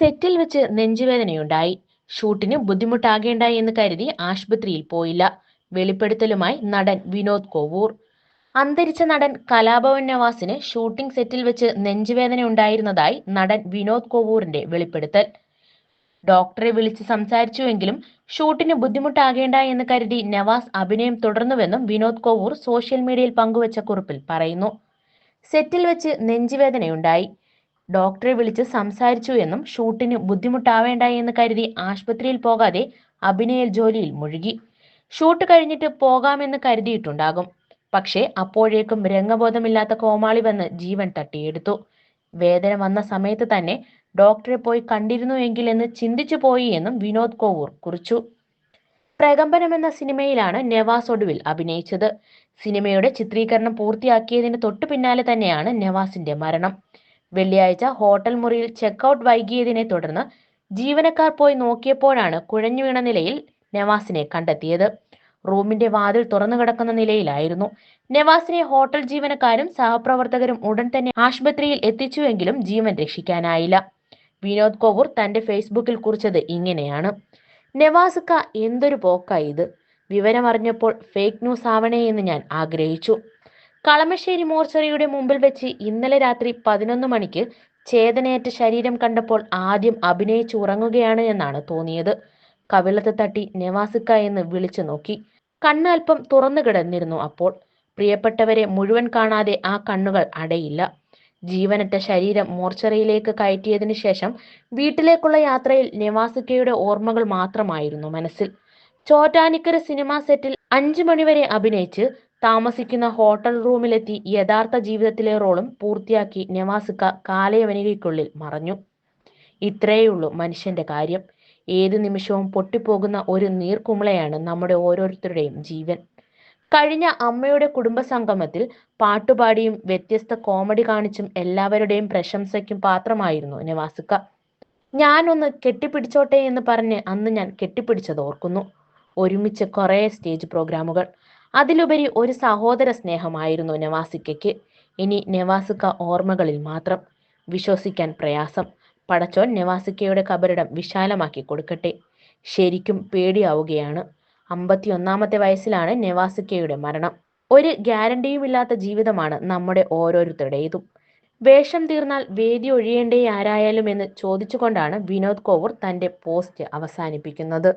സെറ്റിൽ വെച്ച് നെഞ്ചുവേദനയുണ്ടായി. ഷൂട്ടിന് ബുദ്ധിമുട്ടാകേണ്ട എന്ന് കരുതി ആശുപത്രിയിൽ പോയില്ല. വെളിപ്പെടുത്തലുമായി നടൻ വിനോദ് കോവൂർ. അന്തരിച്ച നടൻ കലാഭവൻ നവാസിന് ഷൂട്ടിംഗ് സെറ്റിൽ വെച്ച് നെഞ്ചുവേദന ഉണ്ടായിരുന്നതായി നടൻ വിനോദ് കോവൂറിന്റെ വെളിപ്പെടുത്തൽ. ഡോക്ടറെ വിളിച്ച് സംസാരിച്ചുവെങ്കിലും ഷൂട്ടിന് ബുദ്ധിമുട്ടാകേണ്ട എന്ന് കരുതി നവാസ് അഭിനയം തുടർന്നുവെന്നും വിനോദ് കോവൂർ സോഷ്യൽ മീഡിയയിൽ പങ്കുവച്ച കുറിപ്പിൽ പറയുന്നു. സെറ്റിൽ വെച്ച് നെഞ്ചുവേദനയുണ്ടായി. ഡോക്ടറെ വിളിച്ച് സംസാരിച്ചു എന്നും ഷൂട്ടിന് ബുദ്ധിമുട്ടാവേണ്ട എന്ന് കരുതി ആശുപത്രിയിൽ പോകാതെ അഭിനയൽ ജോലിയിൽ മുഴുകി. ഷൂട്ട് കഴിഞ്ഞിട്ട് പോകാമെന്ന് കരുതിയിട്ടുണ്ടാകും. പക്ഷേ അപ്പോഴേക്കും രംഗബോധമില്ലാത്ത കോമാളി വന്ന് ജീവൻ തട്ടിയെടുത്തു. വേദന വന്ന സമയത്ത് തന്നെ ഡോക്ടറെ പോയി കണ്ടിരുന്നുവെങ്കിൽ എന്ന് ചിന്തിച്ചു പോയി എന്നും വിനോദ് കോവൂർ കുറിച്ചു. പ്രകമ്പനം എന്ന സിനിമയിലാണ് നവാസ് ഒടുവിൽ അഭിനയിച്ചത്. സിനിമയുടെ ചിത്രീകരണം പൂർത്തിയാക്കിയതിന് തൊട്ടു പിന്നാലെ തന്നെയാണ് നവാസിന്റെ മരണം. വെള്ളിയാഴ്ച ഹോട്ടൽ മുറിയിൽ ചെക്കൗട്ട് വൈകിയതിനെ തുടർന്ന് ജീവനക്കാർ പോയി നോക്കിയപ്പോഴാണ് കുഴഞ്ഞു വീണ നിലയിൽ നവാസിനെ കണ്ടെത്തിയത്. റൂമിന്റെ വാതിൽ തുറന്നു കിടക്കുന്ന നിലയിലായിരുന്നു. നവാസിനെ ഹോട്ടൽ ജീവനക്കാരും സഹപ്രവർത്തകരും ഉടൻ തന്നെ ആശുപത്രിയിൽ എത്തിച്ചുവെങ്കിലും ജീവൻ രക്ഷിക്കാനായില്ല. വിനോദ് കോവൂർ തന്റെ ഫേസ്ബുക്കിൽ കുറിച്ചത് ഇങ്ങനെയാണ്. നവാസുക്ക എന്തൊരു പോക്കാ ഇത്. വിവരമറിഞ്ഞപ്പോൾ ഫേക്ക് ന്യൂസ് ആവണേ എന്ന് ഞാൻ ആഗ്രഹിച്ചു. കളമശ്ശേരി മോർച്ചറിയുടെ മുമ്പിൽ വെച്ച് ഇന്നലെ രാത്രി പതിനൊന്ന് മണിക്ക് ചേതനയേറ്റ ശരീരം കണ്ടപ്പോൾ ആദ്യം അഭിനയിച്ചു ഉറങ്ങുകയാണ് എന്നാണ് തോന്നിയത്. കവിളത്ത് തട്ടി നെവാസിക്ക എന്ന് വിളിച്ചു നോക്കി. കണ്ണൽപ്പം തുറന്നു കിടന്നിരുന്നു അപ്പോൾ. പ്രിയപ്പെട്ടവരെ മുഴുവൻ കാണാതെ ആ കണ്ണുകൾ അടയില്ല. ജീവനറ്റ ശരീരം മോർച്ചറിയിലേക്ക് കയറ്റിയതിനു ശേഷം വീട്ടിലേക്കുള്ള യാത്രയിൽ നെവാസിക്കയുടെ ഓർമ്മകൾ മാത്രമായിരുന്നു മനസ്സിൽ. ചോറ്റാനിക്കര സിനിമാ സെറ്റിൽ അഞ്ചു മണിവരെ അഭിനയിച്ച് താമസിക്കുന്ന ഹോട്ടൽ റൂമിലെത്തി യഥാർത്ഥ ജീവിതത്തിലെ റോളും പൂർത്തിയാക്കി നവാസിക്ക കാലയവനികയ്ക്കുള്ളിൽ മറഞ്ഞു. ഇത്രയേയുള്ളൂ മനുഷ്യന്റെ കാര്യം. ഏത് നിമിഷവും പൊട്ടിപ്പോകുന്ന ഒരു നീർക്കുമിളയാണ് നമ്മുടെ ഓരോരുത്തരുടെയും ജീവൻ. കഴിഞ്ഞ അമ്മയുടെ കുടുംബസംഗമത്തിൽ പാട്ടുപാടിയും വ്യത്യസ്ത കോമഡി കാണിച്ചും എല്ലാവരുടെയും പ്രശംസയ്ക്കും പാത്രമായിരുന്നു നവാസിക്ക ഞാനൊന്ന് കെട്ടിപ്പിടിച്ചോട്ടെ എന്ന് പറഞ്ഞ് അന്ന് ഞാൻ കെട്ടിപ്പിടിച്ചത് ഓർക്കുന്നു. ഒരുമിച്ച് കുറേ സ്റ്റേജ് പ്രോഗ്രാമുകൾ. അതിലുപരി ഒരു സഹോദര സ്നേഹമായിരുന്നു നവാസിക്കയ്ക്ക്. ഇനി നവാസിക്ക ഓർമ്മകളിൽ മാത്രം വിശ്വസിക്കാൻ പ്രയാസം. പടച്ചോൻ നവാസിക്കയുടെ കബറിടം വിശാലമാക്കി കൊടുക്കട്ടെ. ശരിക്കും പേടിയാവുകയാണ്. അമ്പത്തിയൊന്നാമത്തെ വയസ്സിലാണ് നവാസിക്കയുടെ മരണം. ഒരു ഗ്യാരണ്ടിയുമില്ലാത്ത ജീവിതമാണ് നമ്മുടെ ഓരോരുത്തരുടേതും. വേഷം തീർന്നാൽ വേദി ഒഴിയേണ്ടേ ആരായാലും എന്ന് ചോദിച്ചുകൊണ്ടാണ് വിനോദ് കോവൂർ തന്റെ പോസ്റ്റ് അവസാനിപ്പിക്കുന്നത്.